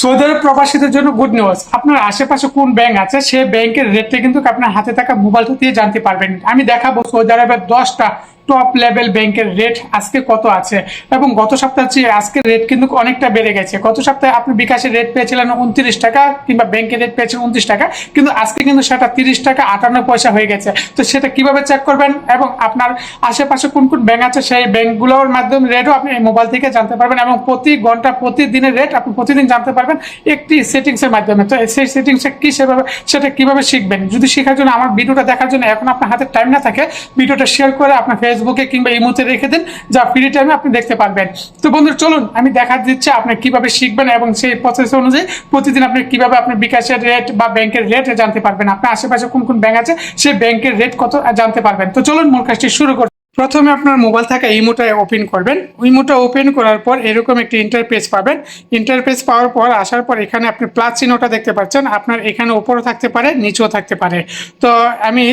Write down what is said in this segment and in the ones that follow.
Saudi আরব প্রবাসীদের জন্য good news আপনার আশেপাশে কোন ব্যাংক আছে, সেই ব্যাংকের রেটটা কিন্তু আপনার হাতে থাকা মোবাইলটা দিয়ে জানতে পারবেন। আমি দেখাবো সৌদি আরবের দশটা টপ লেভেল ব্যাংকের রেট আজকে কত আছে? এবং গত সপ্তাহে চেয়ে আজকের রেট কিন্তু অনেকটা বেড়ে গেছে। গত সপ্তাহে আপনি বিকাশের রেট পেয়েছিলেন উনত্রিশ টাকা কিংবা ব্যাংকের রেট পেয়েছিলেন উনত্রিশ টাকা, কিন্তু আজকে কিন্তু সেটা তিরিশ টাকা আটান্ন পয়সা হয়ে গেছে। তো সেটা কীভাবে চেক করবেন এবং আপনার আশেপাশে কোন কোন ব্যাংক আছে সেই ব্যাংকগুলোর মাধ্যমে রেটও আপনি মোবাইল থেকে জানতে পারবেন এবং প্রতি ঘণ্টা, প্রতিদিনের রেট আপনি প্রতিদিন জানতে পারবেন একটি সেটিংসের মাধ্যমে। তো সেই সেটিংসটা কি সেভাবে, সেটা কীভাবে শিখবেন? যদি শেখার জন্য আমার ভিডিওটা দেখার জন্য এখন আপনার হাতে টাইম না থাকে ভিডিওটা শেয়ার করে আপনার ফেসবুকে কিংবা ইমোতে রেখে দেন, যা ফ্রি টাইমে আপনি দেখতে পারবেন। তো বন্ধুরা, চলুন, আমি দেখা দিচ্ছি আপনি কীভাবে শিখবেন এবং সেই প্রসেস অনুযায়ী প্রতিদিন আপনি কীভাবে আপনি বিকাশের রেট বা ব্যাংকের রেট জানতে পারবেন। আপনার আশেপাশে কোন কোন ব্যাংক আছে, সেই ব্যাংকের রেট কত জানতে পারবেন। তো চলুন, মূল কাজটি শুরু করি। প্রথমে আপনার মোবাইল থাকা ইমোটা ওপেন করবেন। ইমোটা ওপেন করার পর এরকম একটি ইন্টারপেজ পাবেন। ইন্টারপেজ পাওয়ার পর, আসার পর এখানে আপনি প্লাস চিহ্নটা দেখতে পাচ্ছেন। আপনার এখানে উপরও থাকতে পারে, নিচেও থাকতে পারে। তো আমি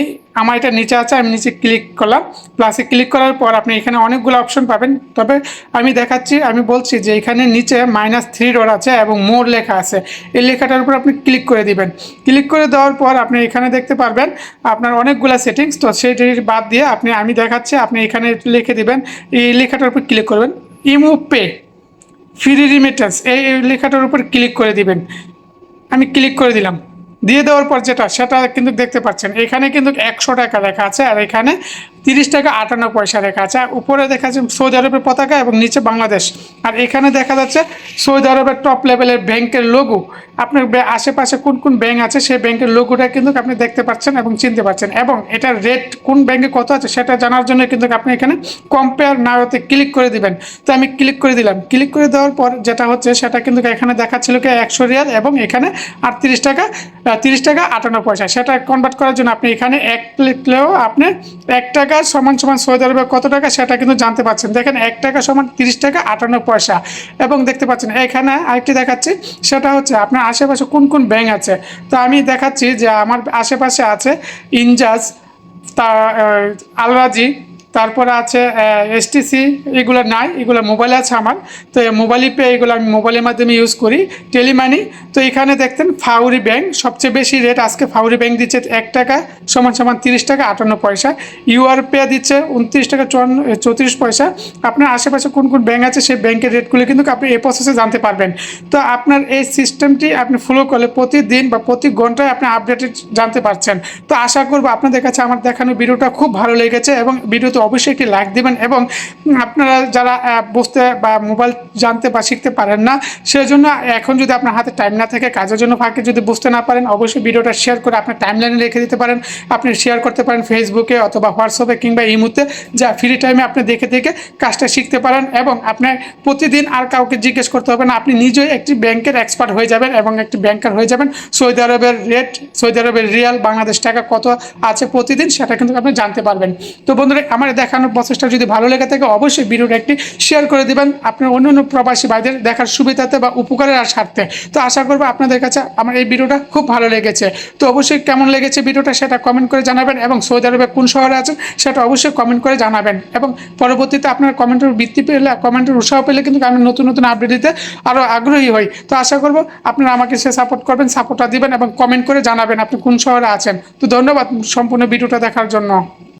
আমার এটা নিচে আছে, আমি নিচে ক্লিক করলাম। প্লাসে ক্লিক করার পর আপনি এখানে অনেকগুলো অপশন পাবেন। তবে আমি দেখাচ্ছি, আমি বলছি যে এখানে নিচে মাইনাস থ্রি ডট আছে এবং মোর লেখা আছে। এই লেখাটার উপর আপনি ক্লিক করে দিবেন। ক্লিক করে দেওয়ার পর আপনি এখানে দেখতে পারবেন আপনার অনেকগুলো সেটিংস তো সেইটি বাদ দিয়ে আপনি, আমি দেখাচ্ছি, আপনি এখানে লিখে দিবেন। এই লেখাটার উপর ক্লিক করবেন। ইমো পে ফ্রি রিমিটেন্স এই লেখাটার উপর ক্লিক করে দিবেন। আমি ক্লিক করে দিলাম। দিয়ে দেওয়ার পর যেটা, সেটা কিন্তু দেখতে পাচ্ছেন। এখানে কিন্তু একশো টাকা লেখা আছে আর এখানে তিরিশ টাকা আটান্ন পয়সা লেখা আছে। আর উপরে দেখা যাচ্ছে সৌদি আরবের পতাকা এবং নিচে বাংলাদেশ। আর এখানে দেখা যাচ্ছে সৌদি আরবের টপ লেভেলের ব্যাংকের লোগো আপনার আশেপাশে কোন কোন ব্যাংক আছে, সেই ব্যাংকের লোগোটা কিন্তু আপনি দেখতে পাচ্ছেন এবং চিনতে পারছেন এবং এটার রেট কোন ব্যাংকে কত আছে, সেটা জানার জন্য কিন্তু আপনি এখানে কম্পেয়ার না নাওতে ক্লিক করে দিবেন। তো আমি ক্লিক করে দিলাম। ক্লিক করে দেওয়ার পর যেটা হচ্ছে, সেটা কিন্তু এখানে দেখাচ্ছিল কি একশো রিয়াল এবং এখানে আটত্রিশ টাকা তিরিশ টাকা আটান্ন পয়সা। সেটা কনভার্ট করার জন্য আপনি এখানে এক লিখলেও আপনি এক টাকা সমান সমান সৌদি আরবে কত টাকা সেটা কিন্তু জানতে পারছেন। দেখেন এক টাকা সমান তিরিশ টাকা আটান্ন পয়সা। এবং দেখতে পাচ্ছেন, এখানে আরেকটি দেখাচ্ছি, সেটা হচ্ছে আপনার আশেপাশে কোন কোন ব্যাংক আছে? তো আমি দেখাচ্ছি যে আমার আশেপাশে আছে ইনজাজ তা আলরাজি তারপরে আছে এসটিসি এগুলো নাই, এগুলো মোবাইলে আছে আমার। তো মোবাইল পে এগুলো আমি মোবাইলের মাধ্যমে ইউজ করি। টেলিমানি তো এখানে দেখতেন ফাউরি ব্যাংক সবচেয়ে বেশি রেট আজকে ফাউরি ব্যাংক দিচ্ছে এক টাকা, সমান সমান তিরিশ টাকা, আটান্ন পয়সা। ইউআর পে দিচ্ছে উনত্রিশ টাকা, চুয়ান্ন চৌত্রিশ পয়সা। আপনার আশেপাশে কোন কোন ব্যাংক আছে, সেই ব্যাংকের রেটগুলো কিন্তু আপনি এই প্রসেসে জানতে পারবেন। তো আপনার এই সিস্টেমটি আপনি ফলো করলে প্রতিদিন বা প্রতি ঘন্টায় আপনি আপডেটেড জানতে পারছেন। তো আশা করব আপনাদের কাছে আমার দেখানো ভিডিওটা খুব ভালো লেগেছে এবং ভিডিওতে অবশ্যই একটি লাইক দিবেন এবং আপনারা যারা বুঝতে বা মোবাইল জানতে বা শিখতে পারেন না, সেজন্য এখন যদি আপনার হাতে টাইম না থাকে, কাজের জন্য ফাঁকে যদি বুঝতে না পারেন, অবশ্যই ভিডিওটা শেয়ার করে আপনার টাইম লাইনে রেখে দিতে পারেন। আপনি শেয়ার করতে পারেন ফেসবুকে অথবা হোয়াটসঅ্যাপে কিংবা ইমুতে যা ফ্রি টাইমে আপনি দেখে দেখে কাজটা শিখতে পারেন এবং আপনার প্রতিদিন আর কাউকে জিজ্ঞেস করতে হবে না, আপনি নিজেই একটি ব্যাংকের এক্সপার্ট হয়ে যাবেন এবং একটি ব্যাংকার হয়ে যাবেন। সৌদি আরবের রেট সৌদি আরবের রিয়াল, বাংলাদেশ টাকা কত আছে প্রতিদিন, সেটা কিন্তু আপনি জানতে পারবেন। তো বন্ধুরা, আমার দেখানোর প্রচেষ্টা যদি ভালো লেগে থাকে, অবশ্যই ভিডিওটা একটি শেয়ার করে দিবেন। আপনার অন্য অন্য প্রবাসী ভাইদের দেখার সুবিধাতে বা উপকারের আর স্বার্থে। তো আশা করব আপনাদের কাছে আমার এই ভিডিওটা খুব ভালো লেগেছে। তো অবশ্যই কেমন লেগেছে ভিডিওটা সেটা কমেন্ট করে জানাবেন এবং সৌদি আরবে কোন শহরে আছেন সেটা অবশ্যই কমেন্ট করে জানাবেন। এবং পরবর্তীতে আপনার কমেন্টের বৃত্তি পেলে, কমেন্টের উৎসাহ পেলে কিন্তু আমি নতুন নতুন আপডেট দিতে আরও আগ্রহী হই। তো আশা করব আপনারা আমাকে সে সাপোর্ট করবেন সাপোর্টটা দিবেন এবং কমেন্ট করে জানাবেন আপনি কোন শহরে আছেন। তো ধন্যবাদ সম্পূর্ণ ভিডিওটা দেখার জন্য।